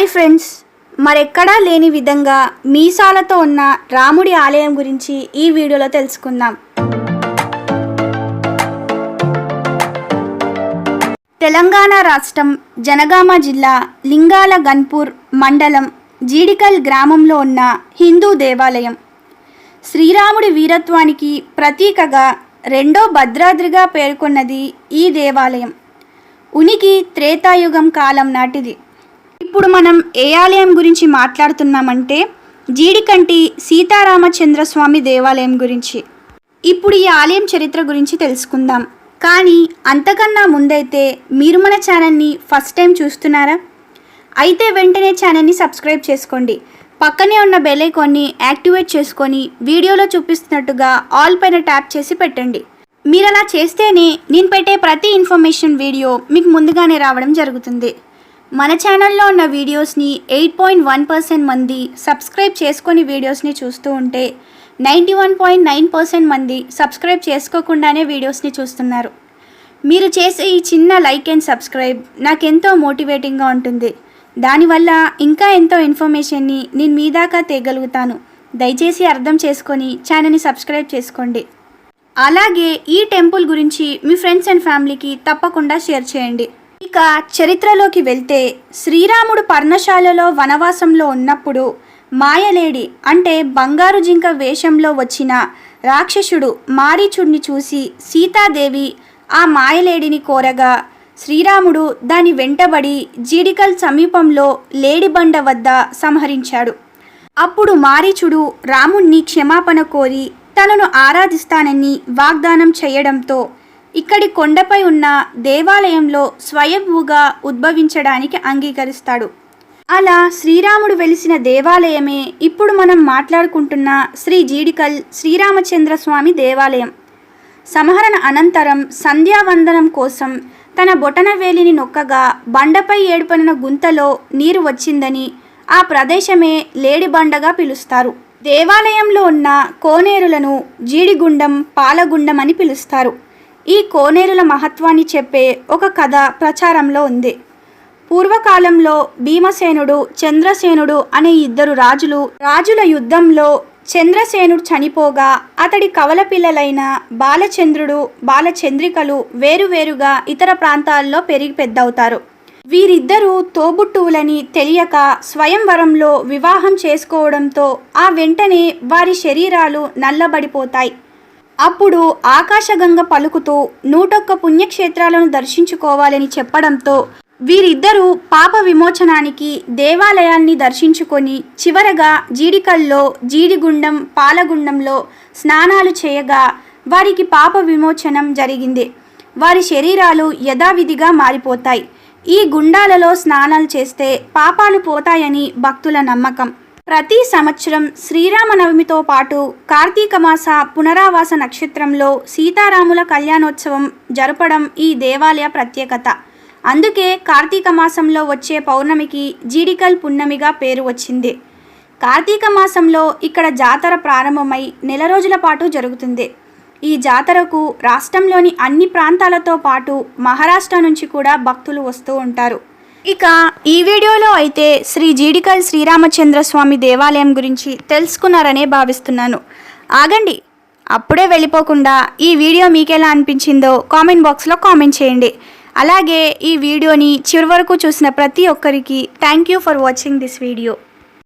Hi friends. మరెక్కడా లేని విధంగా మీసాలతో ఉన్న రాముడి ఆలయం గురించి ఈ వీడియోలో తెలుసుకుందాం. తెలంగాణ రాష్ట్రం జనగామ జిల్లా లింగాల గన్పూర్ మండలం జీడికల్ గ్రామంలో ఉన్న హిందూ దేవాలయం. శ్రీరాముడి వీరత్వానికి ప్రతీకగా రెండో భద్రాద్రిగా పేర్కొన్నది ఈ దేవాలయం. ఉనికి త్రేతాయుగం కాలం నాటిది. ఇప్పుడు మనం ఏ ఆలయం గురించి మాట్లాడుతున్నామంటే జీడికంటి సీతారామచంద్ర స్వామి దేవాలయం గురించి. ఇప్పుడు ఈ ఆలయం చరిత్ర గురించి తెలుసుకుందాం. కానీ అంతకన్నా ముందైతే మీరు మన ఛానల్ని ఫస్ట్ టైం చూస్తున్నారా? అయితే వెంటనే ఛానల్ని సబ్స్క్రైబ్ చేసుకోండి. పక్కనే ఉన్న బెలైకాన్ని యాక్టివేట్ చేసుకొని వీడియోలో చూపిస్తున్నట్టుగా ఆల్ పైన ట్యాప్ చేసి పెట్టండి. మీరు అలా చేస్తేనే నేను పెట్టే ప్రతి ఇన్ఫర్మేషన్ వీడియో మీకు ముందుగానే రావడం జరుగుతుంది. మన ఛానల్లో ఉన్న వీడియోస్ని ఎయిట్ పాయింట్ వన్ పర్సెంట్ మంది సబ్స్క్రైబ్ చేసుకొని వీడియోస్ని చూస్తూ ఉంటే ninety one point nine percent మంది సబ్స్క్రైబ్ చేసుకోకుండానే వీడియోస్ని చూస్తున్నారు. మీరు చేసే ఈ చిన్న లైక్ అండ్ సబ్స్క్రైబ్ నాకెంతో మోటివేటింగ్గా ఉంటుంది. దానివల్ల ఇంకా ఎంతో ఇన్ఫర్మేషన్ని నేను మీ దాకా తేగలుగుతాను. దయచేసి అర్థం చేసుకొని ఛానల్ని సబ్స్క్రైబ్ చేసుకోండి. అలాగే ఈ టెంపుల్ గురించి మీ ఫ్రెండ్స్ అండ్ ఫ్యామిలీకి తప్పకుండా షేర్ చేయండి. ఇక చరిత్రలోకి వెళ్తే శ్రీరాముడు పర్ణశాలలో వనవాసంలో ఉన్నప్పుడు మాయలేడి అంటే బంగారు జింక వేషంలో వచ్చిన రాక్షసుడు మారీచుడిని చూసి సీతాదేవి ఆ మాయలేడిని కోరగా శ్రీరాముడు దాని వెంటబడి జీడికల్ సమీపంలో లేడిబండ వద్ద సంహరించాడు. అప్పుడు మారీచుడు రాముణ్ణి క్షమాపణ కోరి తనను ఆరాధిస్తానని వాగ్దానం చేయడంతో ఇక్కడి కొండపై ఉన్న దేవాలయంలో స్వయంభూగా ఉద్భవించడానికి అంగీకరిస్తాడు. అలా శ్రీరాముడు వెలిసిన దేవాలయమే ఇప్పుడు మనం మాట్లాడుకుంటున్న శ్రీ జీడికల్ శ్రీరామచంద్ర స్వామి దేవాలయం. సంహరణ అనంతరం సంధ్యావందనం కోసం తన బొటనవేలిని నొక్కగా బండపై ఏడుపడిన గుంతలో నీరు వచ్చిందని ఆ ప్రదేశమే లేడిబండగా పిలుస్తారు. దేవాలయంలో ఉన్న కోనేరులను జీడిగుండం పాలగుండం అని పిలుస్తారు. ఈ కోనేరుల మహత్వాన్ని చెప్పే ఒక కథ ప్రచారంలో ఉంది. పూర్వకాలంలో భీమసేనుడు చంద్రసేనుడు అనే ఇద్దరు రాజులు రాజుల యుద్ధంలో చంద్రసేనుడు చనిపోగా అతడి కవల పిల్లలైన బాలచంద్రుడు బాలచంద్రికలు వేరువేరుగా ఇతర ప్రాంతాల్లో పెరిగి పెద్దవుతారు. వీరిద్దరూ తోబుట్టువులని తెలియక స్వయంవరంలో వివాహం చేసుకోవడంతో ఆ వెంటనే వారి శరీరాలు నల్లబడిపోతాయి. అప్పుడు ఆకాశగంగ పలుకుతూ నూటొక్క పుణ్యక్షేత్రాలను దర్శించుకోవాలని చెప్పడంతో వీరిద్దరూ పాప విమోచనానికి దేవాలయాన్ని దర్శించుకొని చివరగా జీడికల్లో జీడిగుండం పాలగుండంలో స్నానాలు చేయగా వారికి పాప విమోచనం జరిగింది. వారి శరీరాలు యథావిధిగా మారిపోతాయి. ఈ గుండాలలో స్నానాలు చేస్తే పాపాలు పోతాయని భక్తుల నమ్మకం. ప్రతి సంవత్సరం శ్రీరామనవమితో పాటు కార్తీక మాస పునరావాస నక్షత్రంలో సీతారాముల కళ్యాణోత్సవం జరపడం ఈ దేవాలయ ప్రత్యేకత. అందుకే కార్తీక మాసంలో వచ్చే పౌర్ణమికి జీడికల్ పున్నమిగా పేరు వచ్చింది. కార్తీక మాసంలో ఇక్కడ జాతర ప్రారంభమై నెల రోజుల పాటు జరుగుతుంది. ఈ జాతరకు రాష్ట్రంలోని అన్ని ప్రాంతాలతో పాటు మహారాష్ట్ర నుంచి కూడా భక్తులు వస్తూ ఉంటారు. ఇక ఈ వీడియోలో అయితే శ్రీ జీడికల్ శ్రీరామచంద్ర స్వామి దేవాలయం గురించి తెలుసుకున్నారనే భావిస్తున్నాను. ఆగండి అప్పుడే వెళ్ళిపోకుండా ఈ వీడియో మీకెలా అనిపించిందో కామెంట్ బాక్స్లో కామెంట్ చేయండి. అలాగే ఈ వీడియోని చివరి వరకు చూసిన ప్రతి ఒక్కరికి thank you for watching this video.